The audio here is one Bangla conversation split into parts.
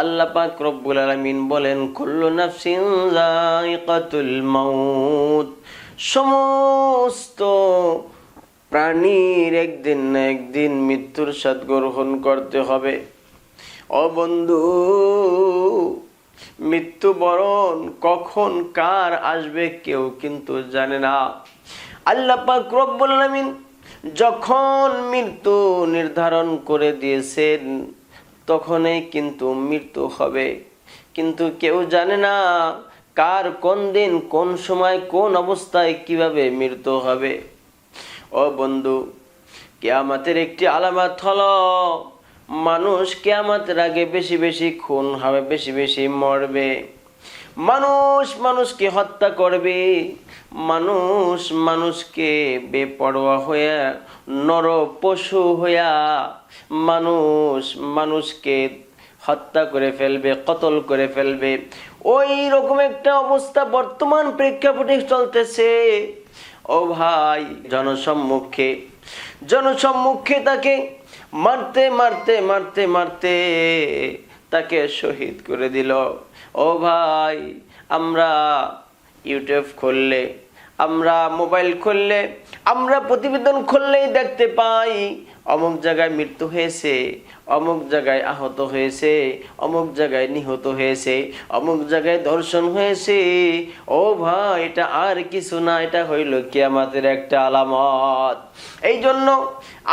আল্লাহ পাক রব্বুল আলামিন বলেন, কুল্লু নাফসিন যায়িকাতুল মাউত। সমস্ত প্রাণীর একদিন না একদিন মৃত্যুর স্বাদ গ্রহণ করতে হবে। ও বন্ধু, মৃত্যুবরণ কখন, কার আসবে কেউ কিন্তু জানে না। আল্লাহ পাক রব্বুল আলামিন যখন মৃত্যু নির্ধারণ করে দিয়েছেন তখনই কিন্তু মৃত্যু হবে। কিন্তু কেউ জানে না কার কোন দিন, কোন সময়, কোন অবস্থায় কীভাবে মৃত্যু হবে। ও বন্ধু, কেয়ামাতের একটি আলামত হল, মানুষ কেয়ামাতের আগে বেশি বেশি খুন হবে, বেশি বেশি মরবে। মানুষ মানুষকে হত্যা করবে। মানুষ মানুষকে বেপরোয়া হয়ে নর পশু হইয়া মানুষ মানুষকে হত্যা করে ফেলবে, কতল করে ফেলবে। ওই রকম একটা অবস্থা বর্তমান প্রেক্ষাপটে চলতেছে। ও ভাই, জনসম্মুখে জনসম্মুখে তাকে মারতে মারতে মারতে মারতে তাকে শহীদ করে দিল। ও ভাই, আমরা ইউটিউব খুললে, আমরা মোবাইল খুললে, আমরা প্রতিবেদন খুললেই দেখতে পাই, অমুক জায়গায় মৃত্যু হয়েছে, অমুক জায়গায় আহত হয়েছে, অমুক জায়গায় নিহত হয়েছে, অমুক জায়গায় দর্শন হয়েছে। ও ভাই, এটা আর কিছু না, এটা হইল কি আমাদের একটা আলামত। এই জন্য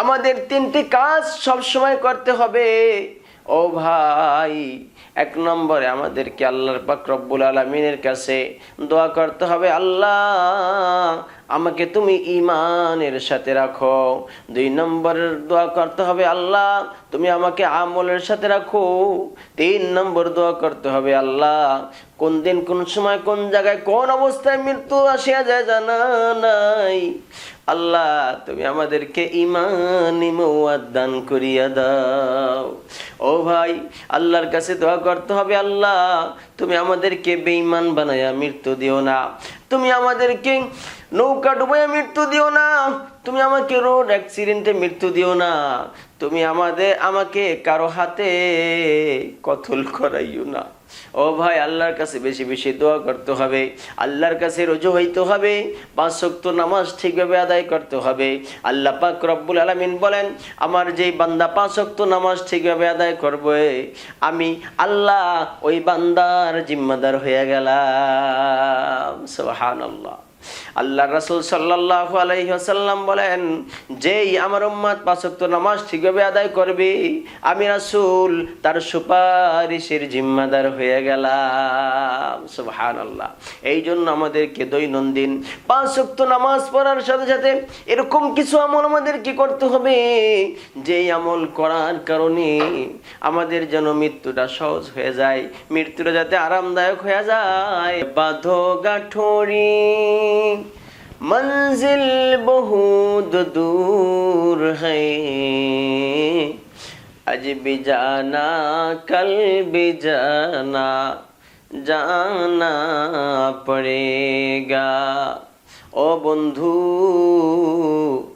আমাদের তিনটি কাজ সবসময় করতে হবে। ও ভাই, এক নম্বরে আমাদেরকে আল্লাহর পাক রব্বুল আলমিনের কাছে দোয়া করতে হবে, আল্লাহ আমাকে তুমি ইমানের সাথে রাখো। দুই নম্বরের দোয়া করতে হবে, আল্লাহ তুমি আমাকে আমলের সাথে রাখো। তিন নম্বর দোয়া করতে হবে, আল্লাহ কোন দিন, কোন সময়, কোন জায়গায়, কোন অবস্থায় মৃত্যু আসিয়া যায় জানা নাই। আল্লাহ, তুমি আমাদেরকে ইমানি দান করিয়া দাও। ও ভাই, আল্লাহর কাছে দোয়া করতে হবে আল্লাহ, তুমি আমাদেরকে বেঈমান বানায়া মৃত্যু দিও না। তুমি আমাদেরকে নৌকা ডুবাইয়া মৃত্যু দিও না। তুমি আমাকে রোড অ্যাক্সিডেন্টে মৃত্যু দিও না। তুমি আমাদের, আমাকে কারও হাতে কতল করাইও না। ও ভাই, আল্লাহর কাছে বেশি বেশি দোয়া করতে হবে। আল্লাহর কাছে রুজু হইতে হবে। পাঁচ শক্ত নামাজ ঠিকভাবে আদায় করতে হবে। আল্লাহ পাক রব্বুল আলামিন বলেন, আমার যেই বান্দা পাঁচ শক্ত নামাজ ঠিকভাবে আদায় করবে, আমি আল্লাহ ওই বান্দার জিম্মাদার হয়ে গেলাম। সুবহানাল্লাহ। আল্লাহ রাসূল সাল্লাল্লাহু আলাইহি ওয়াসাল্লাম বলেন, যেই আমার উম্মত পাঁচক্ত নামাজ ঠিকভাবে আদায় করবে, আমি রাসূল তার সুপারিশের জিম্মাদার হয়ে গেলাম। সুবহানাল্লাহ। এই জন্য আমাদেরকে দৈনন্দিন পাঁচক্ত নামাজ পড়ার সাথে সাথে এরকম কিছু আমল আমাদের কি করতে হবে, যেই আমল করার কারণে আমাদের যেন মৃত্যুটা সহজ হয়ে যায়, মৃত্যুটা যাতে আরামদায়ক হয়ে যায়। বাধ গাঠরি। منزل بہت دور ہے আজ বিজানা কল বিজানা জানা পড়েগা। ও বন্ধু